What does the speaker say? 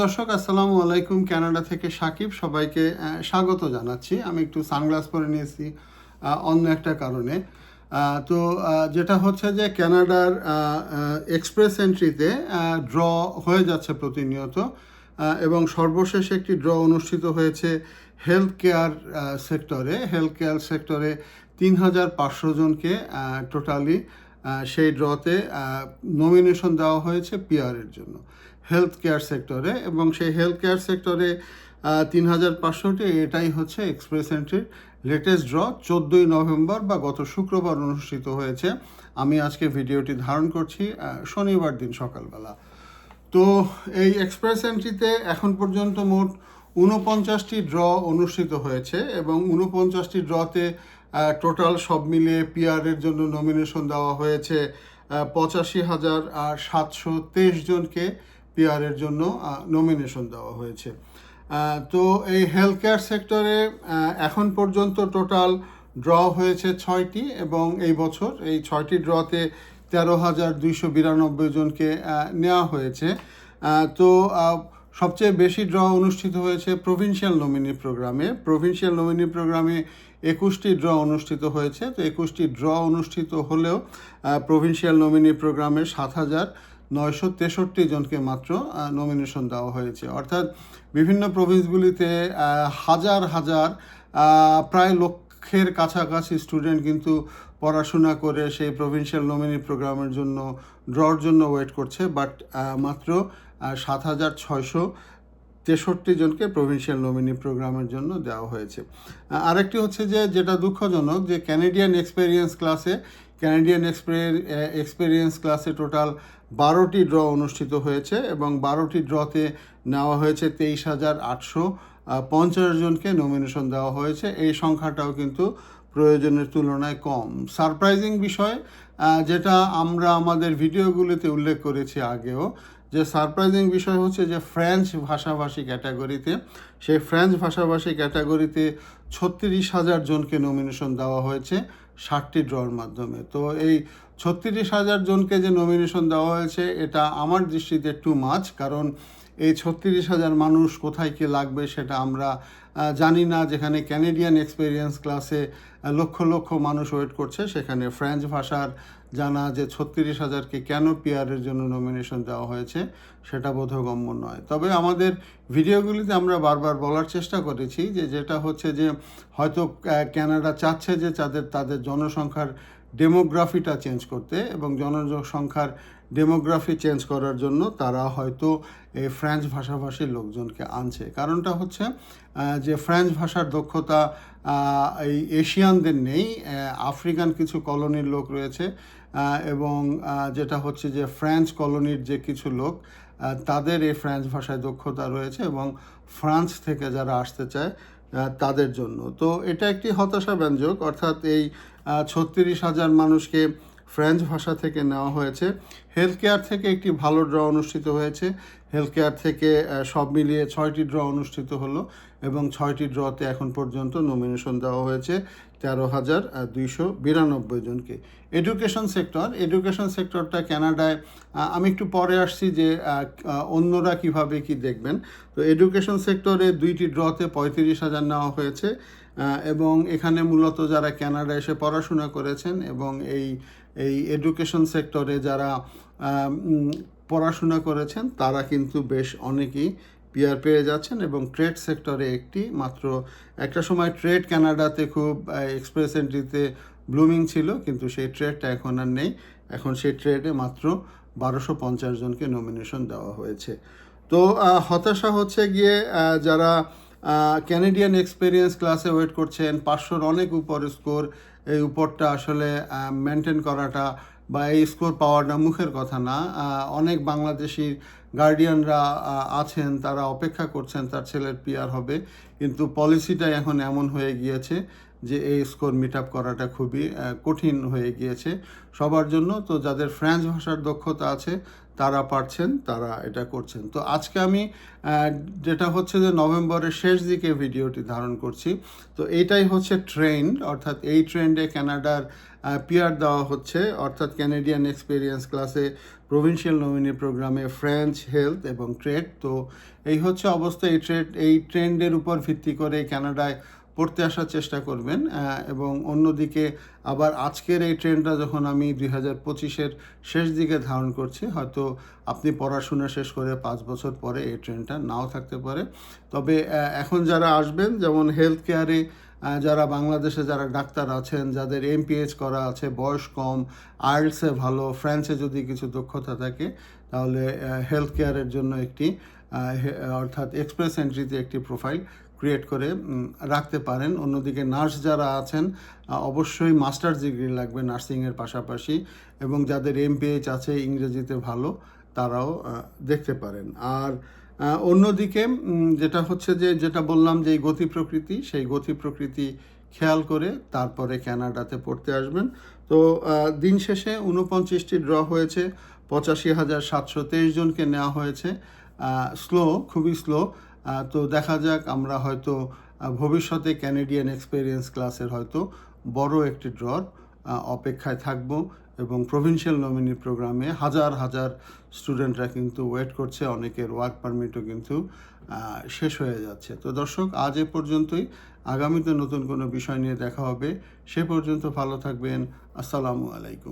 দর্শক, আসসালামু আলাইকুম। কানাডা থেকে সাকিব সবাইকে স্বাগত জানাচ্ছি। আমি একটু সানগ্লাস পরে নিয়েছি অন্য একটা কারণে। তো যেটা হচ্ছে যে কানাডার এক্সপ্রেস এন্ট্রিতে ড্র হয়ে যাচ্ছে প্রতিনিয়ত। এবং সর্বশেষ একটি ড্র অনুষ্ঠিত হয়েছে হেলথ কেয়ার সেক্টরে। হেলথ কেয়ার সেক্টরে তিন হাজার পাঁচশো জনকে টোটালি সেই ড্রতে নমিনেশন দেওয়া হয়েছে পিআরের জন্য হেলথ কেয়ার সেক্টরে এবং সেই হেলথ কেয়ার সেক্টরে তিন হাজার পাঁচশোটি এটাই হচ্ছে এক্সপ্রেস এন্ট্রির লেটেস্ট ড্র চোদ্দোই নভেম্বর বা গত শুক্রবার অনুষ্ঠিত হয়েছে। আমি আজকে ভিডিওটি ধারণ করছি শনিবার দিন সকালবেলা। তো এই এক্সপ্রেস এন্ট্রিতে এখন পর্যন্ত মোট উনপঞ্চাশটি ড্র অনুষ্ঠিত হয়েছে এবং উনপঞ্চাশটি ড্রতে টোটাল সব মিলিয়ে পিআরের জন্য নমিনেশন দেওয়া হয়েছে পঁচাশি হাজার আর সাতশো তেইশ জনকে পিআরের জন্য নমিনেশন দেওয়া হয়েছে। তো এই হেলথ কেয়ার সেক্টরে এখন পর্যন্ত টোটাল ড্র হয়েছে ছয়টি এবং এই বছর এই ছয়টি ড্রতে তেরো হাজার দুইশো বিরানব্বই জনকে নেওয়া হয়েছে। তো সবচেয়ে বেশি ড্র অনুষ্ঠিত হয়েছে প্রভিন্সিয়াল নমিনি প্রোগ্রামে। প্রভিন্সিয়াল নমিনি প্রোগ্রামে একুশটি ড্র অনুষ্ঠিত হয়েছে। তো একুশটি ড্র অনুষ্ঠিত হলেও প্রভিন্সিয়াল নমিনি প্রোগ্রামে সাত হাজার নয়শো তেষট্টি জনকে মাত্র নমিনেশন দেওয়া হয়েছে। অর্থাৎ বিভিন্ন প্রভিন্সগুলিতে হাজার হাজার প্রায় লক্ষের কাছাকাছি স্টুডেন্ট কিন্তু পড়াশোনা করে সেই প্রভিন্সিয়াল নমিনি প্রোগ্রামের জন্য ড্রর জন্য ওয়েট করছে। বাট মাত্র সাত হাজার ছয়শো তেষট্টি জনকে প্রভিন্সিয়াল নমিনি প্রোগ্রামের জন্য দেওয়া হয়েছে। আরেকটি হচ্ছে যে, যেটা দুঃখজনক যে ক্যানেডিয়ান এক্সপেরিয়েন্স ক্লাসে ক্যানাডিয়ান এক্সপেরিয়েন্স ক্লাসে টোটাল বারোটি ড্র অনুষ্ঠিত হয়েছে এবং বারোটি ড্রতে নেওয়া হয়েছে তেইশ হাজার আটশো পঞ্চাশ জনকে নমিনেশন দেওয়া হয়েছে। এই সংখ্যাটাও কিন্তু প্রয়োজনের তুলনায় কম। সারপ্রাইজিং বিষয় যেটা আমরা আমাদের ভিডিওগুলিতে উল্লেখ করেছি আগেও, যে সারপ্রাইজিং বিষয় হচ্ছে যে ফ্রেঞ্চ ভাষাভাষী ক্যাটাগরিতে সেই ফ্রেঞ্চ ভাষাভাষী ক্যাটাগরিতে ছত্রিশ হাজার জনকে নমিনেশন দেওয়া হয়েছে ষাটটি ড্রর মাধ্যমে। তো এই ছত্রিশ হাজার জনকে যে নমিনেশন দেওয়া হয়েছে, এটা আমার দৃষ্টিতে টু মাছ কারণ এই ছত্রিশ হাজার মানুষ কোথায় কি লাগবে সেটা আমরা জানি না। যেখানে ক্যানেডিয়ান এক্সপেরিয়েন্স ক্লাসে লক্ষ লক্ষ মানুষ ওয়েট করছে, সেখানে ফ্রেঞ্চ ভাষার জানা যে ছত্রিশ হাজারকে কেন পিয়ারের জন্য নমিনেশন দেওয়া হয়েছে, সেটা বোধগম্য নয়। তবে আমাদের ভিডিওগুলিতে আমরা বারবার বলার চেষ্টা করেছি যে যেটা হচ্ছে যে হয়তো কানাডা চাচ্ছে যে তাদের তাদের জনসংখ্যার ডেমোগ্রাফিটা চেঞ্জ করতে এবং জনসংখ্যার ডেমোগ্রাফি চেঞ্জ করার জন্য তারা হয়তো এই ফ্রেঞ্চ ভাষাভাষী লোকজনকে আনছে। কারণটা হচ্ছে যে ফ্রেঞ্চ ভাষার দক্ষতা এই এশিয়ানদের নেই আফ্রিকান কিছু কলোনির লোক রয়েছে এবং যেটা হচ্ছে যে ফ্রেঞ্চ কলোনির যে কিছু লোক তাদের এই ফ্রেঞ্চ ভাষায় দক্ষতা রয়েছে এবং ফ্রান্স থেকে যারা আসতে চায় তাদের জন্য। তো এটা একটি হতাশাব্যঞ্জক অর্থাৎ এই ছত্রিশ হাজার মানুষকে ফ্রেঞ্চ ভাষা থেকে নেওয়া হয়েছে। হেলথ কেয়ার থেকে একটি ভালো ড্র অনুষ্ঠিত হয়েছে। হেলথ কেয়ার থেকে সব মিলিয়ে ছয়টি ড্র অনুষ্ঠিত হলো। এবং ছয়টি ড্রতে এখন পর্যন্ত নমিনেশন দেওয়া হয়েছে তেরো হাজার দুইশো বিরানব্বই জনকে। এডুকেশন সেক্টর এডুকেশন সেক্টরটা কানাডায় আহ, আমি একটু পরে আসছি যে অন্যরা কীভাবে কি দেখবেন। তো এডুকেশন সেক্টরে দুইটি ড্রতে পঁয়ত্রিশ হাজার নেওয়া হয়েছে এবং এখানে মূলত যারা কানাডা এসে পড়াশোনা করেছেন এবং এই এই এডুকেশন সেক্টরে যারা পড়াশোনা করেছেন তারা কিন্তু বেশ অনেকেই পিআর পেয়ে যাচ্ছেন এবং ট্রেড সেক্টরে একটি মাত্র, একটা সময় ট্রেড কানাডাতে খুব এক্সপ্রেস এন্ট্রিতে ব্লুমিং ছিল, কিন্তু সেই ট্রেডটা এখন আর নেই। এখন সেই ট্রেডে মাত্র বারোশো পঞ্চাশ জনকে নমিনেশন দেওয়া হয়েছে। তো হতাশা হচ্ছে গিয়ে যারা ক্যানেডিয়ান এক্সপেরিয়েন্স ক্লাসে ওয়েট করছেন, পাঁচশোর অনেক উপর স্কোর এই উপরটা আসলে মেনটেন করাটা বা এই স্কোর পাওয়াটা মুখের কথা না। অনেক বাংলাদেশি গার্ডিয়ানরা আছেন, তারা অপেক্ষা করছেন তার ছেলের পিয়ার হবে। কিন্তু পলিসিটাই এখন এমন হয়ে গিয়েছে যে এই স্কোর মিট আপ করাটা খুবই কঠিন হয়ে গিয়েছে। সবার জন্য তো যাদের ফ্রেঞ্চ ভাষার দক্ষতা আছে, তারা পারছেন, তারা এটা করছেন। তো আজকে আমি যেটা হচ্ছে যে নভেম্বরের শেষ দিকে ভিডিওটি ধারণ করছি, তো এইটাই হচ্ছে ট্রেন্ড, অর্থাৎ এই ট্রেন্ডে কানাডার পিয়ার দেওয়া হচ্ছে, অর্থাৎ ক্যানাডিয়ান এক্সপিরিয়েন্স ক্লাসে প্রভিন্সিয়াল নমিনি প্রোগ্রামে ফ্রেঞ্চ হেলথ এবং ট্রেড তো এই হচ্ছে অবস্থা, এই ট্রেড এই ট্রেন্ডের উপর ভিত্তি করে কানাডায় পড়তে আসার চেষ্টা করবেন এবং অন্যদিকে আবার আজকের এই ট্রেনটা যখন আমি দুই হাজার পঁচিশের শেষ দিকে ধারণ করছি, হয়তো আপনি পড়াশোনা শেষ করে পাঁচ বছর পরে এই ট্রেনটা নাও থাকতে পারে। তবে এখন যারা আসবেন, যেমন হেলথ কেয়ারে যারা বাংলাদেশে যারা ডাক্তার আছেন, যাদের এমপিএইচ করা আছে, বয়স কম আর্টসে ভালো ফ্রান্সে যদি কিছু দক্ষতা থাকে, তাহলে হেলথ কেয়ারের জন্য একটি অর্থাৎ এক্সপ্রেস এন্ট্রিতে একটি প্রোফাইল ক্রিয়েট করে রাখতে পারেন। অন্যদিকে নার্স যারা আছেন অবশ্যই মাস্টার ডিগ্রি লাগবে নার্সিংয়ের পাশাপাশি এবং যাদের এমপিএইচ আছে, ইংরেজিতে ভালো, তারাও দেখতে পারেন। আর অন্যদিকে যেটা হচ্ছে যে, যেটা বললাম যে গতি প্রকৃতি, সেই গতি প্রকৃতি খেয়াল করে তারপরে ক্যানাডাতে পড়তে আসবেন। তো দিন শেষে উনপঞ্চাশটি ড্র হয়েছে, পঁচাশি হাজার সাতশো তেইশ জনকে নেওয়া হয়েছে। স্লো, খুবই স্লো। তো দেখা যাক, আমরা হয়তো ভবিষ্যতে ক্যানেডিয়ান এক্সপেরিয়েন্স ক্লাসের হয়তো বড় একটি ড্রর অপেক্ষায় থাকব এবং প্রভিন্সিয়াল নমিনি প্রোগ্রামে হাজার হাজার স্টুডেন্টরা কিন্তু ওয়েট করছে, অনেকের ওয়ার্ক পারমিটও কিন্তু শেষ হয়ে যাচ্ছে। তো দর্শক, আজ এ পর্যন্তই। আগামীতে নতুন কোনো বিষয় নিয়ে দেখা হবে। সে পর্যন্ত ভালো থাকবেন। আসসালামু আলাইকুম।